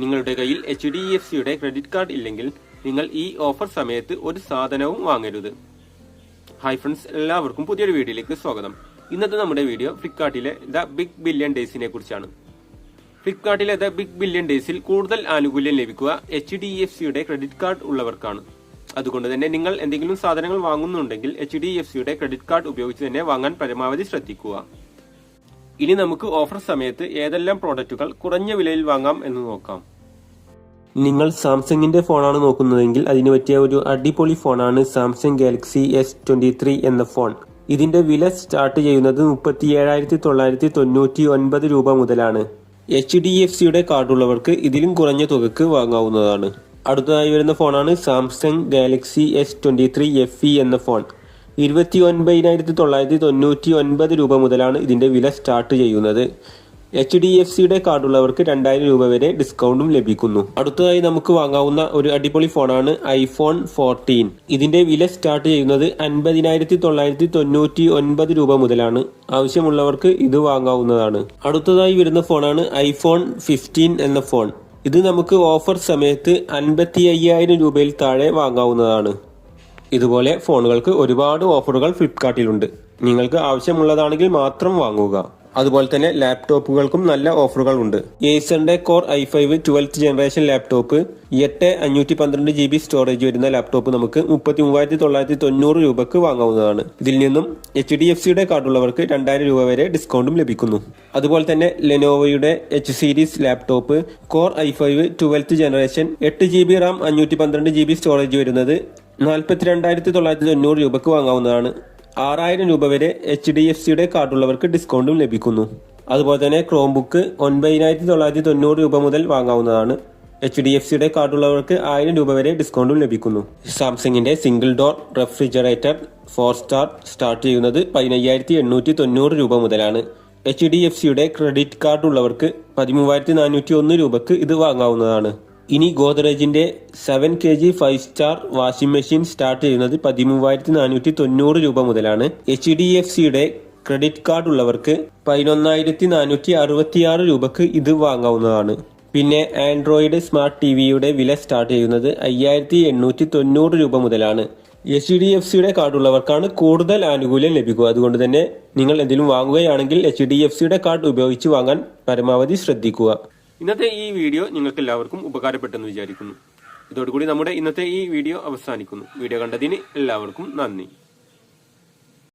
നിങ്ങളുടെ കയ്യിൽ H D F സിയുടെ ക്രെഡിറ്റ് കാർഡ് ഇല്ലെങ്കിൽ നിങ്ങൾ ഈ ഓഫർ സമയത്ത് ഒരു സാധനവും വാങ്ങരുത്. ഹായ് ഫ്രണ്ട്സ് എല്ലാവർക്കും പുതിയൊരു വീഡിയോയിലേക്ക് സ്വാഗതം. ഇന്നത്തെ നമ്മുടെ വീഡിയോ ഫ്ലിപ്കാർട്ടിലെ ദ ബിഗ് ബില്യൺ ഡേയ്സിനെ കുറിച്ചാണ്. ഫ്ലിപ്കാർട്ടിലെ ദ ബിഗ് ബില്യൺ ഡേയ്സിൽ കൂടുതൽ ആനുകൂല്യം ലഭിക്കുക എച്ച് ഡി എഫ് സിയുടെ ക്രെഡിറ്റ് കാർഡ് ഉള്ളവർക്കാണ്. അതുകൊണ്ട് തന്നെ നിങ്ങൾ എന്തെങ്കിലും സാധനങ്ങൾ വാങ്ങുന്നുണ്ടെങ്കിൽ എച്ച് ഡി എഫ് സിയുടെ ക്രെഡിറ്റ് കാർഡ് ഉപയോഗിച്ച് തന്നെ വാങ്ങാൻ പരമാവധി ശ്രദ്ധിക്കുക. ഇനി നമുക്ക് ഓഫർ സമയത്ത് ഏതെല്ലാം പ്രോഡക്റ്റുകൾ കുറഞ്ഞ വിലയിൽ വാങ്ങാം എന്ന് നോക്കാം. നിങ്ങൾ സാംസങ്ങിന്റെ ഫോണാണ് നോക്കുന്നതെങ്കിൽ അതിന് പറ്റിയ ഒരു അടിപൊളി ഫോണാണ് Samsung Galaxy S twenty three എന്ന ഫോൺ. ഇതിന്റെ വില സ്റ്റാർട്ട് ചെയ്യുന്നത് മുപ്പത്തി ഏഴായിരത്തി തൊള്ളായിരത്തി തൊണ്ണൂറ്റി ഒൻപത് രൂപ മുതലാണ്. എച്ച് ഡി എഫ് സിയുടെ കാർഡുള്ളവർക്ക് ഇതിലും കുറഞ്ഞ തുകക്ക് വാങ്ങാവുന്നതാണ്. അടുത്തതായി വരുന്ന ഫോണാണ് Samsung Galaxy S twenty three F E എന്ന ഫോൺ. ഇരുപത്തി ഒൻപതിനായിരത്തി തൊള്ളായിരത്തി തൊണ്ണൂറ്റി ഒൻപത് രൂപ മുതലാണ് ഇതിന്റെ വില സ്റ്റാർട്ട് ചെയ്യുന്നത്. എച്ച് ഡി എഫ് സിയുടെ കാർഡുള്ളവർക്ക് രണ്ടായിരം രൂപ വരെ ഡിസ്കൗണ്ടും ലഭിക്കുന്നു. അടുത്തതായി നമുക്ക് വാങ്ങാവുന്ന ഒരു അടിപൊളി ഫോണാണ് ഐഫോൺ ഫോർട്ടീൻ ഇതിന്റെ വില സ്റ്റാർട്ട് ചെയ്യുന്നത് അൻപതിനായിരത്തി തൊള്ളായിരത്തി തൊണ്ണൂറ്റി ഒൻപത് രൂപ മുതലാണ്. ആവശ്യമുള്ളവർക്ക് ഇത് വാങ്ങാവുന്നതാണ്. അടുത്തതായി വരുന്ന ഫോണാണ് ഐഫോൺ ഫിഫ്റ്റീൻ എന്ന ഫോൺ. ഇത് നമുക്ക് ഓഫർ സമയത്ത് അൻപത്തി അയ്യായിരം രൂപയിൽ താഴെ വാങ്ങാവുന്നതാണ്. ഇതുപോലെ ഫോണുകൾക്ക് ഒരുപാട് ഓഫറുകൾ ഫ്ലിപ്കാർട്ടിലുണ്ട്. നിങ്ങൾക്ക് ആവശ്യമുള്ളതാണെങ്കിൽ മാത്രം വാങ്ങുക. അതുപോലെ തന്നെ ലാപ്ടോപ്പുകൾക്കും നല്ല ഓഫറുകൾ ഉണ്ട് ഏസറിന്റെ core I five twelfth generation laptop എട്ട് അഞ്ഞൂറ്റി പന്ത്രണ്ട് ജി ബി സ്റ്റോറേജ് വരുന്ന ലാപ്ടോപ്പ് നമുക്ക് മുപ്പത്തി മൂവായിരത്തി തൊള്ളായിരത്തി തൊണ്ണൂറ് രൂപക്ക് വാങ്ങാവുന്നതാണ്. ഇതിൽ നിന്നും എച്ച് ഡി എഫ് സിയുടെ കാർഡുള്ളവർക്ക് രണ്ടായിരം രൂപ വരെ ഡിസ്കൗണ്ടും ലഭിക്കുന്നു. അതുപോലെ തന്നെ ലെനോവയുടെ H series laptop core I five twelfth generation എട്ട് ജി ബി റാം അഞ്ഞൂറ്റി പന്ത്രണ്ട് ജി ബി സ്റ്റോറേജ് വരുന്നത് നാൽപ്പത്തി രണ്ടായിരത്തി തൊള്ളായിരത്തി തൊണ്ണൂറ് രൂപയ്ക്ക് വാങ്ങാവുന്നതാണ്. ആറായിരം രൂപ വരെ എച്ച് ഡി എഫ് സിയുടെ കാർഡുള്ളവർക്ക് ഡിസ്കൗണ്ടും ലഭിക്കുന്നു. അതുപോലെ തന്നെ ക്രോം ബുക്ക് ഒൻപതിനായിരത്തി തൊള്ളായിരത്തി തൊണ്ണൂറ് രൂപ മുതൽ വാങ്ങാവുന്നതാണ്. എച്ച് ഡി എഫ് സിയുടെ കാർഡുള്ളവർക്ക് ആയിരം രൂപ വരെ ഡിസ്കൗണ്ടും ലഭിക്കുന്നു. സാംസങ്ങിന്റെ single door refrigerator four star start ചെയ്യുന്നത് പതിനയ്യായിരത്തി എണ്ണൂറ്റി തൊണ്ണൂറ് രൂപ മുതലാണ്. എച്ച് ഡി എഫ് സിയുടെ ക്രെഡിറ്റ് കാർഡ് ഉള്ളവർക്ക് പതിമൂവായിരത്തി നാനൂറ്റി ഒന്ന് രൂപക്ക് ഇത് വാങ്ങാവുന്നതാണ്. ഇനി ഗോദ്റേജിന്റെ seven K G five star washing machine start ചെയ്യുന്നത് പതിമൂവായിരത്തി നാനൂറ്റി തൊണ്ണൂറ് രൂപ മുതലാണ്. എച്ച് ഡി എഫ് സിയുടെ ക്രെഡിറ്റ് കാർഡ് ഉള്ളവർക്ക് പതിനൊന്നായിരത്തി നാനൂറ്റി അറുപത്തിയാറ് രൂപക്ക് ഇത് വാങ്ങാവുന്നതാണ്. പിന്നെ ആൻഡ്രോയിഡ് സ്മാർട്ട് ടി വിയുടെ വില സ്റ്റാർട്ട് ചെയ്യുന്നത് അയ്യായിരത്തി എണ്ണൂറ്റി തൊണ്ണൂറ് രൂപ മുതലാണ് എച്ച് ഡി എഫ് സിയുടെ കാർഡുള്ളവർക്കാണ് കൂടുതൽ ആനുകൂല്യം ലഭിക്കുക. അതുകൊണ്ട് തന്നെ നിങ്ങൾ എന്തെങ്കിലും വാങ്ങുകയാണെങ്കിൽ എച്ച് ഡി എഫ് സിയുടെ കാർഡ് ഉപയോഗിച്ച് വാങ്ങാൻ പരമാവധി ശ്രദ്ധിക്കുക. ഇന്നത്തെ ഈ വീഡിയോ നിങ്ങൾക്ക് എല്ലാവർക്കും ഉപകാരപ്പെട്ടെന്ന് വിചാരിക്കുന്നു. ഇതോടുകൂടി നമ്മുടെ ഇന്നത്തെ ഈ വീഡിയോ അവസാനിക്കുന്നു. വീഡിയോ കണ്ടതിന് എല്ലാവർക്കും നന്ദി.